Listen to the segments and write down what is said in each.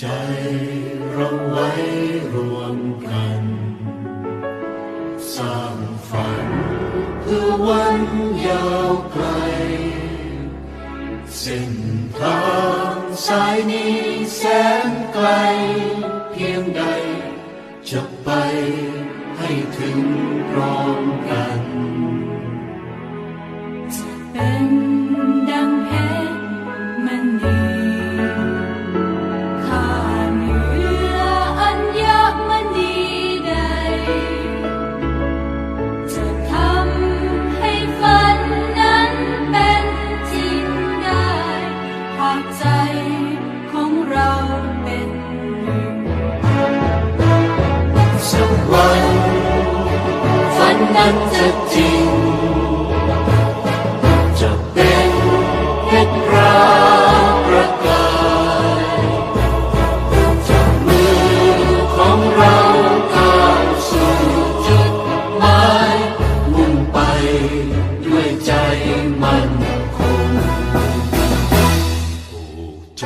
ใจเราไว้รวมกัน สร้างฝันเพื่อวันยาวไกล เส้นทางสายนี้แสนไกล เพียงใด จะไปให้ถึงพร้อมกันเป็นดังเพชรมัน นั้นจะจริง จะเป็นเพชรราประกายจากมือของเราก้าวสู่จุดหมายมุ่งไปด้วยใจมันคงผูกใจ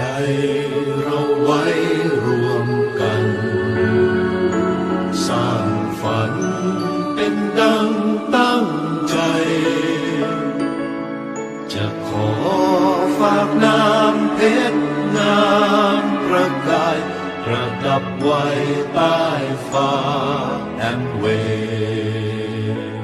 จะขอฝากน้ำเพชรงามประกาย ประดับไว้ใต้ฟ้าแอมเวย์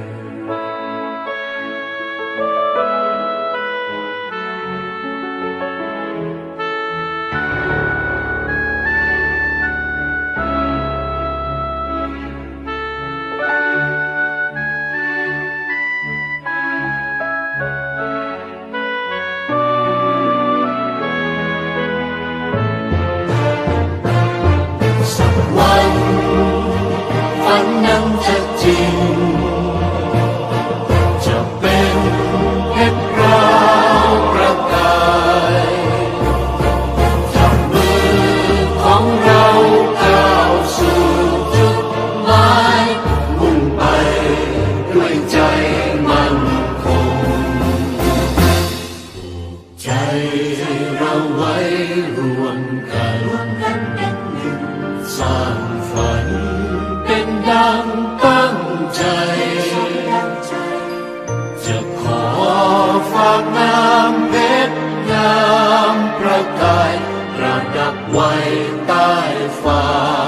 ากงามเพชรงามประกายระดับไว้ใต้ฟ้า